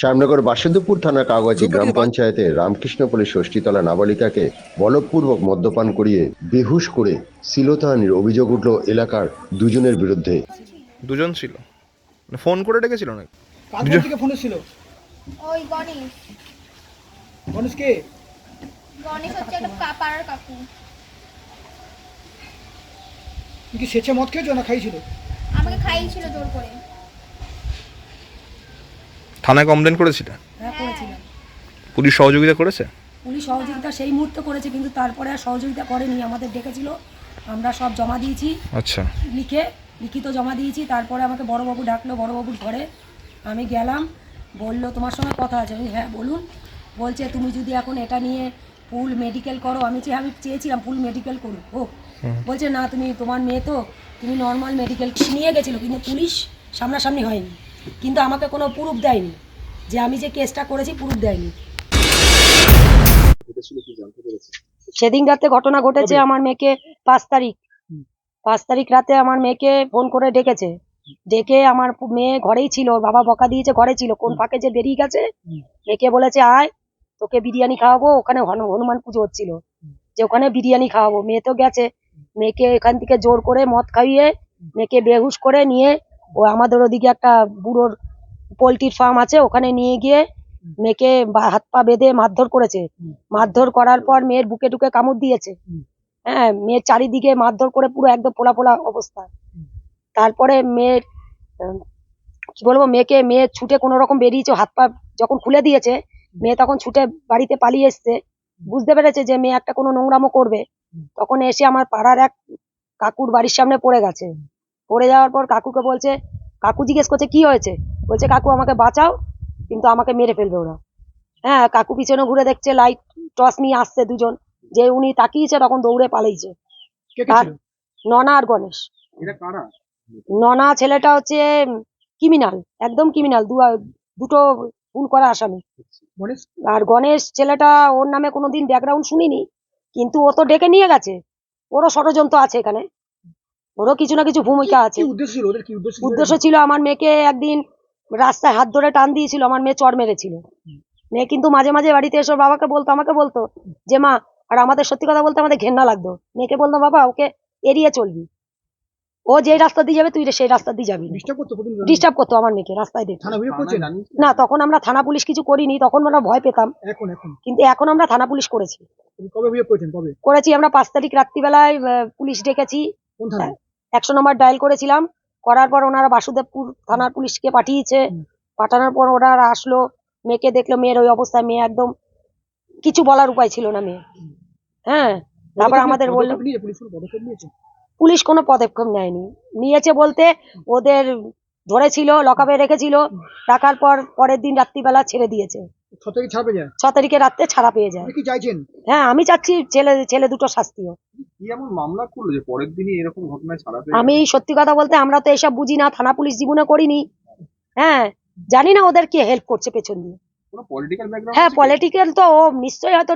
শ্যামনগর বাসন্তপুর থানার কাগজি গ্রাম পঞ্চায়েতের রামকৃষ্ণপল্লী ষষ্ঠীতলা নাবালিকাকে বলপূর্বক মদ্যপান করিয়ে বেহুশ করে শ্লীলতাহানির অভিযোগ উঠল এলাকার দুজনের বিরুদ্ধে। দুজন ছিল। মানে ফোন করে ডেকেছিল নাকি? কার দুজন- থেকে ফোন ছিল ওই গণেশ। গণেশ কে? গণেশ হচ্ছে একটা পাড়ার কাকু। কি সেচে মদ খেয়েছো না খাইছিল আমাকে খাইয়েছিল জোর করে। থানায় কমপ্লেন করেছিলে? হ্যাঁ করেছিলাম। পুলিশ সহযোগিতা করেছে? পুলিশ সহযোগিতা সেই মুহূর্তে করেছে কিন্তু তারপরে আর সহযোগিতা করেনি। আমাদের ডেকেছিল আমরা সব জমা দিয়েছি। আচ্ছা। লিখে লিখিত জমা দিয়েছি। তারপরে আমাকে বড়বাবু ডাকলো বড়বাবুর ঘরে। আমি গেলাম বলল তোমার সঙ্গে কথা আছে? আমি হ্যাঁ বলুন। বলছে তুমি যদি এখন এটা নিয়ে ফুল মেডিকেল করো। আমি চেয়ে আমি চেয়েছিলাম ফুল মেডিকেল করুক হোক। বলছে না তুমি তোমার মেয়ে তো তুমি নর্মাল মেডিকেল নিয়ে গেছিল কিন্তু পুলিশ সামনাসামনি হয়নি। কিন্তু আমাকে কোনো প্রুফ দেয়নি। যে আমি যে কেসটা করেছি প্রুফ দেয়নি। সেদিন রাতে ঘটনা ঘটেছে আমার মেয়েকে পাঁচ তারিখ। পাঁচ তারিখ রাতে আমার মেয়েকে ফোন করে ডেকেছে। ডেকে আমার মেয়ে ঘরেই ছিল বাবা বকা দিয়েছে ঘরে ছিল। কোন ফাঁকে যে বেরিয়ে গেছে মেয়েকে বলেছে আয় তোকে বিরিয়ানি খাওয়াবো। ওখানে হনু- হনুমান পুজো হচ্ছিল। যে ওখানে বিরিয়ানি খাওয়াবো। মেয়ে তো গেছে। মেয়েকে এখান থেকে জোর করে মদ খাইয়ে মেয়েকে বেহুশ করে নিয়ে ও আমাদের ওদিকে একটা বুড়োর পোলট্রির ফার্ম আছে, ওখানে নিয়ে গিয়ে মেয়েকে হাত পা বেঁধে মারধর করেছে। মারধর করার পর মেয়ের বুকে টুকে কামড় দিয়েছে। হ্যাঁ মেয়ের চারিদিকে মারধর করে পুরো একদম পোলা পোলা অবস্থা। তারপরে মেয়ের, কি বলব, মেয়েকে, মেয়ে ছুটে কোনো রকম বেরিয়েছে, হাত পা যখন খুলে দিয়েছে, মেয়ে তখন ছুটে বাড়িতে পালিয়ে এসছে। বুঝতে পেরেছে যে মেয়ে একটা কোনো নোংরামো করবে। তখন এসে আমার পাড়ার এক কাকুর বাড়ির সামনে পড়ে গেছে। পড়ে যাওয়ার পর কাকুকে বলছে কাকু জিজ্ঞেস করছে কি হয়েছে? বলছে কাকু আমাকে বাঁচাও কিন্তু আমাকে মেরে ফেলবে ওরা। হ্যাঁ কাকু পিছনে ঘুরে দেখছে লাইট টর্চ নিয়ে আসছে দুজন। যে উনি তাকিয়েছে তখন দৌড়ে পালিয়েছে ননা আর গণেশ। ননা ছেলেটা হচ্ছে ক্রিমিনাল একদম ক্রিমিনাল দুটো খুন করা আসামি। আর গণেশ ছেলেটা ওর নামে কোনোদিন ব্যাকগ্রাউন্ড শুনিনি কিন্তু ও তো ডেকে নিয়ে গেছে। ওরও ষড়যন্ত্র আছে এখানে। ওরও কিছু না কিছু ভূমিকা আছে। উদ্দেশ্য ছিল? ওদের কি উদ্দেশ্য ছিল? উদ্দেশ্য ছিল আমার মেয়েকে একদিন রাস্তায় হাত ধরে টান দিয়েছিল আমার মেয়ে চর মেরেছিল। মেয়ে কিন্তু মাঝে মাঝে বাড়িতে এসে বাবাকে বলতো আমাকে বলতো যে মা আর আমাদের সত্যি কথা বলতে আমাদের ঘেন্না লাগতো। মেয়েকে বলতো বাবা ওকে এড়িয়ে চলবি। ও যে রাস্তা দিয়ে যাবে তুই সেই রাস্তা দিয়ে যাবি। ডিস্টার্ব করতো প্রতিদিন ডিস্টার্ব করতো আমার মেয়েকে রাস্তায় দেখে। না? তখন আমরা থানা পুলিশ কিছু করিনি তখন আমরা ভয় পেতাম। এখন এখন? কিন্তু এখন আমরা থানা পুলিশ করেছি। তুমি কবে অভিযোগ করেছেন? কবে? করেছি আমরা পাঁচ তারিখ রাত্রিবেলায় পুলিশ ডেকেছি। একশো নম্বর ডায়াল করেছিলাম। করার পর ওনারা বাসুদেবপুর থানার পুলিশকে পাঠিয়েছে। পাঠানোর পর ওনারা আসলো মেয়েকে দেখল মেয়ের ওই অবস্থায় মেয়ে একদম কিছু বলার উপায় ছিল না মেয়ে হ্যাঁ তারপর আমাদের বলল পুলিশ কোনো পদক্ষেপ পুলিশ কোনো পদক্ষেপ নেয়নি। নিয়েছে বলতে ওদের ধরেছিল লকাপে রেখেছিল রাখার পর পরের দিন রাত্রিবেলা ছেড়ে দিয়েছে। ছ যায় তারিখে রাত্রে ছাড়া পেয়ে যায়। কি চাইছেন? হ্যাঁ আমি চাচ্ছি ছেলে ছেলে দুটো শাস্তিও। কি এমন মামলা করল যে পরের দিনই এরকম ঘটনায় ছাড়া পেয়ে আমি সত্যি কথা বলতে আমরা তো এসব বুঝি না থানা পুলিশ জীবনে করিনি। হ্যাঁ জানি না ওদের কে হেল্প করছে পেছন দিয়ে। কোনো পলিটিক্যাল ব্যাকগ্রাউন্ড হ্যাঁ পলিটিক্যাল তো ও নিশ্চয়ই হয়তো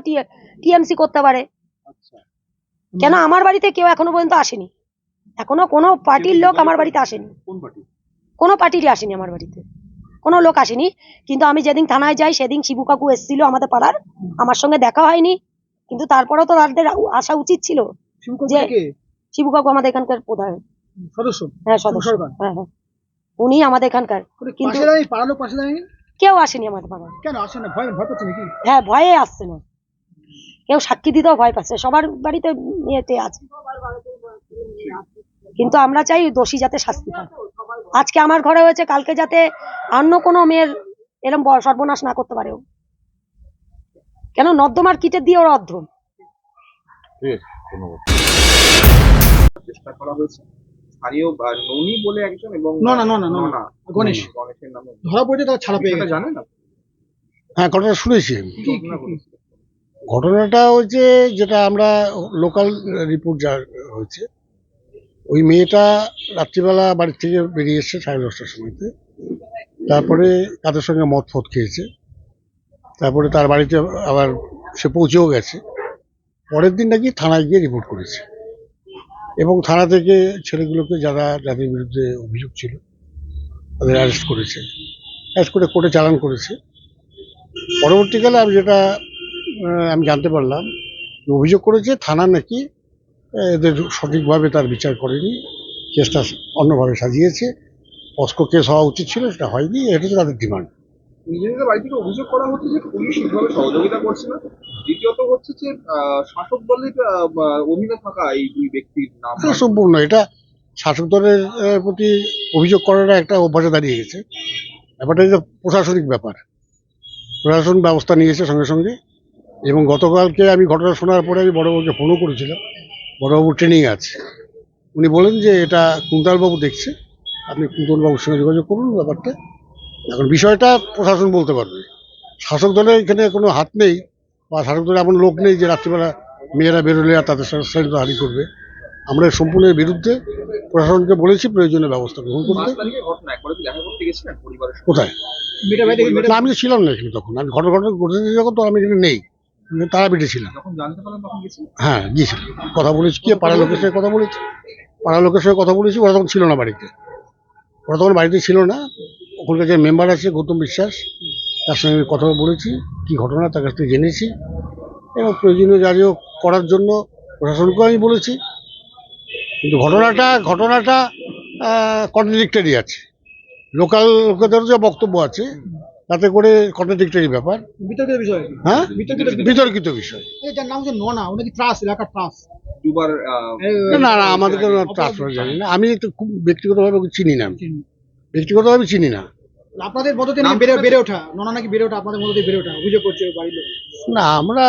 টিএমসি করতে পারে। আচ্ছা। কেন আমার বাড়িতে কেউ এখনও পর্যন্ত আসেনি? এখনও কোনো পার্টির লোক আমার বাড়িতে আসেনি। কোন পার্টি? কোনো পার্টিরই আসেনি আমার বাড়িতে। কোনো লোক আসেনি। কিন্তু আমি যেদিন থানায় যাই সেদিন শিবু কাকু এসেছিল আমাদের পাড়ার। আমার সঙ্গে দেখা হয়নি। কিন্তু তারপরেও তো তাদের আসা উচিত ছিল। যে- কে? শিবু কাকু আমাদের এখানকার প্রধান। সদস্য? হ্যাঁ সদস্য। হ্যাঁ হ্যাঁ। উনি আমাদের এখানকার। কিন্তু কেউ আসেনি আমাদের পাড়ায়। কেন আসে না? ভয় ভয় পাচ্ছে নাকি? হ্যাঁ ভয়ে আসছে না। কেউ সাক্ষী দিতেও ভয় পাচ্ছে সবার বাড়িতে মেয়েতে আছে। কিন্তু আমরা চাই দোষী যাতে শাস্তি পায়। আজকে আমার ঘরে হয়েছে কালকে যাতে অন্য কোনো মেয়ের এরম সর্বনাশ না করতে পারে ও। কেন? নর্দমার কিটে দিয়ে ওরা অধ্যম চেষ্টা করা হয়েছে। স্থানীয় ননি বলে একজন এবং না, না, না, না, না, না। গণেশ। গণেশের নামে ধরা পড়েছে তারা ছাড়া পেয়ে জানেন না হ্যাঁ ঘটনা শুনেছি ঘটনাটা হচ্ছে যেটা আমরা লোকাল রিপোর্ট যা হয়েছে ওই মেয়েটা রাত্রিবেলা বাড়ি থেকে বেরিয়ে এসছে সাড়ে দশটার সময়তে তারপরে তাদের সঙ্গে মদ ফদ খেয়েছে। তারপরে তার বাড়িতে আবার সে পৌঁছেও গেছে। পরের দিন নাকি থানায় গিয়ে রিপোর্ট করেছে। এবং থানা থেকে ছেলেগুলোকে যারা যাদের বিরুদ্ধে অভিযোগ ছিল, তাদের অ্যারেস্ট করেছে। অ্যারেস্ট করে কোর্টে চালান করেছে। পরবর্তীকালে আমি যেটা আমি জানতে পারলাম অভিযোগ করেছে থানা নাকি এদের সঠিকভাবে তার বিচার করেনি। কেসটা অন্যভাবে সাজিয়েছে। পস্কো কেস হওয়া উচিত ছিল সেটা হয়নি এটা হচ্ছে তাদের ডিমান্ড। নিজেদের বাড়ি থেকে অভিযোগ করা হচ্ছে যে পুলিশ ঠিকভাবে সহযোগিতা করছে না। দ্বিতীয়ত হচ্ছে যে শাসক দলের অধীনে থাকা এই দুই ব্যক্তির নাম সম্পূর্ণ এটা শাসক দলের প্রতি অভিযোগ করাটা একটা অভ্যাসে দাঁড়িয়ে গেছে। ব্যাপারটা হচ্ছে প্রশাসনিক ব্যাপার। প্রশাসন ব্যবস্থা নিয়েছে সঙ্গে সঙ্গে এবং গতকালকে আমি ঘটনা শোনার পরে আমি বড়বাবুকে ফোনও করেছিলাম। বড়বাবু ট্রেনিং আছে। উনি বলেন যে এটা কুন্তলবাবু দেখছে। আপনি কুন্তলবাবুর সঙ্গে যোগাযোগ করুন ব্যাপারটা। এখন বিষয়টা প্রশাসন বলতে পারবে। শাসক দলের এখানে কোনো হাত নেই বা শাসক দলের এমন লোক নেই যে রাত্রিবেলা মেয়েরা বেরোলে আর তাদের সঙ্গে হারি করবে। আমরা এর সম্পূর্ণের বিরুদ্ধে প্রশাসনকে বলেছি প্রয়োজনীয় ব্যবস্থা গ্রহণ করতে? কোথায়? আমি তো ছিলাম না এখানে তখন। আমি ঘটনা ঘটনা ঘটেছে যখন তো আমি এখানে নেই। তারাপীঠে ছিলাম। হ্যাঁ গিয়েছিলাম। কথা বলেছি কি পাড়ার লোকের সঙ্গে কথা বলেছি? পাড়ার লোকের সঙ্গে কথা বলেছি ওরা তখন ছিল না বাড়িতে। ওরা তখন বাড়িতে ছিল না। ওখানকার যে মেম্বার আছে গৌতম বিশ্বাস তার সঙ্গে আমি কথা বলেছি কি ঘটনা তার কাছ থেকে জেনেছি। এবং প্রয়োজনীয় যা করার জন্য প্রশাসনকেও আমি বলেছি। কিন্তু ঘটনাটা ঘটনাটা কন্ট্রাডিক্টারি আছে। লোকাল লোকেদেরও যে বক্তব্য আছে তাতে করে কন্ট্রাডিক্টারি ব্যাপার। বিতর্কিত বিষয় হ্যাঁ? বিতর্কিত বিষয়? এই যার নাম হচ্ছে নোনা ও নাকি ত্রাস এলাকার ত্রাস? দুবার না না আমাদের কোনো ট্রান্সফার জানি না। আমি তো খুব ব্যক্তিগতভাবে ওকে চিনি না আমি। ব্যক্তিগতভাবে চিনি না। আপনাদের মধ্যে বেড়ে বেড়ে ওঠা। নোনা নাকি বেড়ে ওঠা? আপনাদের মধ্যে বেড়ে ওঠা অভিযোগ করছে বাড়ির লোক। না আমরা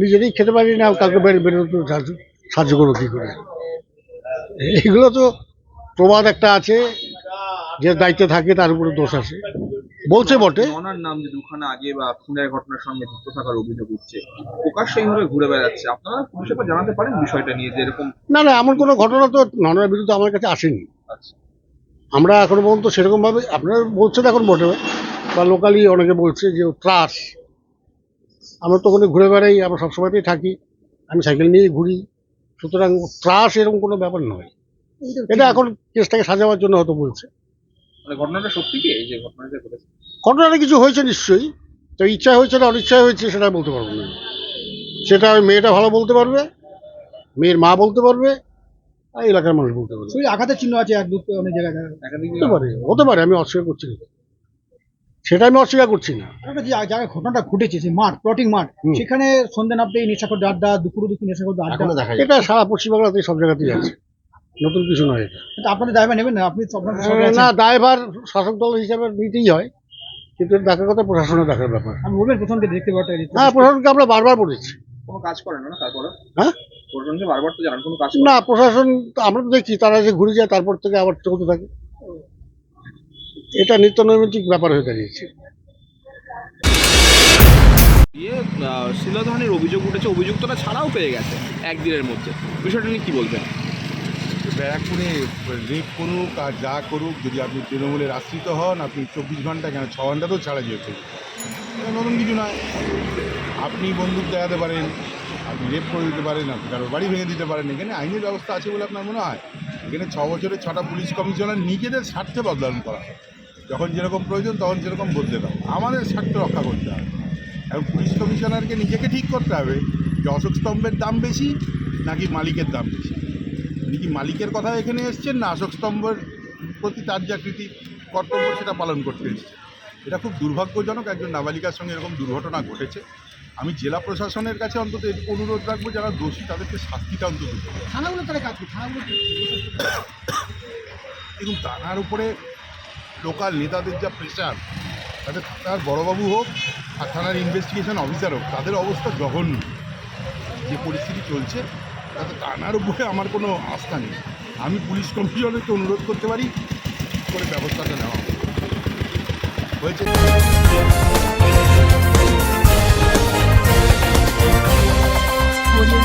নিজেরাই খেতে পারি না কাউকে বের বেরোতে সাহায্য সাহায্য করব কী করে? এগুলো তো প্রবাদ একটা আছে যে দায়িত্বে থাকে তার উপরে দোষ আছে। বলছে বটে। ওনার নাম যে দুখানা আগে বা খুনের ঘটনার সঙ্গে যুক্ত থাকার অভিযোগ উঠছে প্রকাশ্যে এইভাবে ঘুরে বেড়াচ্ছে। আপনারা পুলিশের পর জানাতে পারেন বিষয়টা নিয়ে যে এরকম না না এমন কোনো ঘটনা তো ননার বিরুদ্ধে আমার কাছে আসেনি। আচ্ছা। আমরা এখন পর্যন্ত সেরকমভাবে আপনারা বলছেন এখন বটে বা লোকালি অনেকে বলছে যে ত্রাস। আমরা তো ওখানে ঘুরে বেড়াই আমরা সবসময়তেই থাকি। আমি সাইকেল নিয়ে ঘুরি। সুতরাং ত্রাস এরকম কোনো ব্যাপার নয়। এটা এখন কেসটাকে সাজাবার জন্য হয়তো বলছে। মানে ঘটনাটা সত্যি কি? এই যে ঘটনাটা ঘটেছে। ঘটনাটা কিছু হয়েছে নিশ্চয়ই। তো ইচ্ছা হয়েছে না অনিচ্ছায় হয়েছে সেটা বলতে পারব না। সেটা ওই মেয়েটা ভালো বলতে পারবে মেয়ের মা বলতে পারবে আর এলাকার মানুষ বলতে পারবে। শরীরে আঘাতের চিহ্ন আছে এক দু অনেক জায়গায়। হতে পারে হতে পারে আমি অস্বীকার করছি না। সেটা আমি অস্বীকার করছি না। একটা যে জায়গায় ঘটনাটা ঘটেছে সেই মাঠ প্লটিং মাঠ। সেখানে সন্ধ্যে নামতে নেশাখোর আড্ডা দুপুর দুপুর নেশাখোর আড্ডা। দেখা এটা সারা পশ্চিমবাংলাতে সব জায়গাতেই আছে। নতুন কিছু নয় এটা। কিন্তু আপনাদের দায়বা নেবেন না আপনি না দায়ভার শাসক দল হিসাবে নিতেই হয় কিন্তু দেখার কথা প্রশাসনের দেখার ব্যাপার। আমি বলবেন প্রথমকে দেখতে পাওয়াটা হ্যাঁ প্রশাসনকে আমরা বারবার বলেছি। কোনো কাজ করেন না তারপরে? হ্যাঁ? প্রশাসনকে বারবার তো জানান কোনো কাজ না প্রশাসন তো আমরা তো দেখছি তারা যে ঘুরে যায় তারপর থেকে আবার চলতে থাকে। এটা নিত্য নৈমিত্তিক ব্যাপার হয়ে দাঁড়িয়েছে। ইয়ে শিলাধনের অভিযোগ উঠেছে অভিযুক্তটা ছাড়াও পেয়ে গেছে একদিনের মধ্যে। বিষয়টা নিয়ে কি বলবেন? ব্যারাকপুরে রেপ করুক আর যা করুক, যদি আপনি তৃণমূলের আশ্রিত হন, আপনি চব্বিশ ঘণ্টা কেন? ছ ঘণ্টা তো ছাড়া যেতে। নতুন কিছু নয়। আপনি বন্দুক দেখাতে পারেন, আপনি রেপ করে দিতে পারেন, আপনি কারোর বাড়ি ভেঙে দিতে পারেন। এখানে আইনের ব্যবস্থা আছে বলে আপনার মনে হয়? এখানে ছ বছরের ছটা পুলিশ কমিশনার নিজেদের স্বার্থে বদলান করা। যখন যেরকম প্রয়োজন, তখন সেরকম বদলে দাও। আমাদের স্বার্থ রক্ষা করতে হবে। এখন পুলিশ কমিশনারকে নিজেকে ঠিক করতে হবে যে অশোক স্তম্ভের দাম বেশি নাকি মালিকের দাম বেশি। উনি কি মালিকের কথা এখানে এসছেন না অশোক স্তম্ভের প্রতি তার যা কৃতি কর্তব্য সেটা পালন করতে এসছেন? এটা খুব দুর্ভাগ্যজনক একজন নাবালিকার সঙ্গে এরকম দুর্ঘটনা ঘটেছে। আমি জেলা প্রশাসনের কাছে অন্তত এটুকু অনুরোধ রাখব যারা দোষী তাদেরকে শাস্তিটা অন্তত। থানাগুলো তারা কাজ এবং তার উপরে লোকাল নেতাদের যা প্রেশার তাদের তার বড়বাবু হোক আর থানার ইনভেস্টিগেশন অফিসার হোক তাদের অবস্থা জঘন্য। যে পরিস্থিতি চলছে তাতে টানার উপরে আমার কোনো আস্থা নেই। আমি পুলিশ কমিশনারকে অনুরোধ করতে পারি, করে ব্যবস্থাটা নেওয়া হয়েছে হয়েছে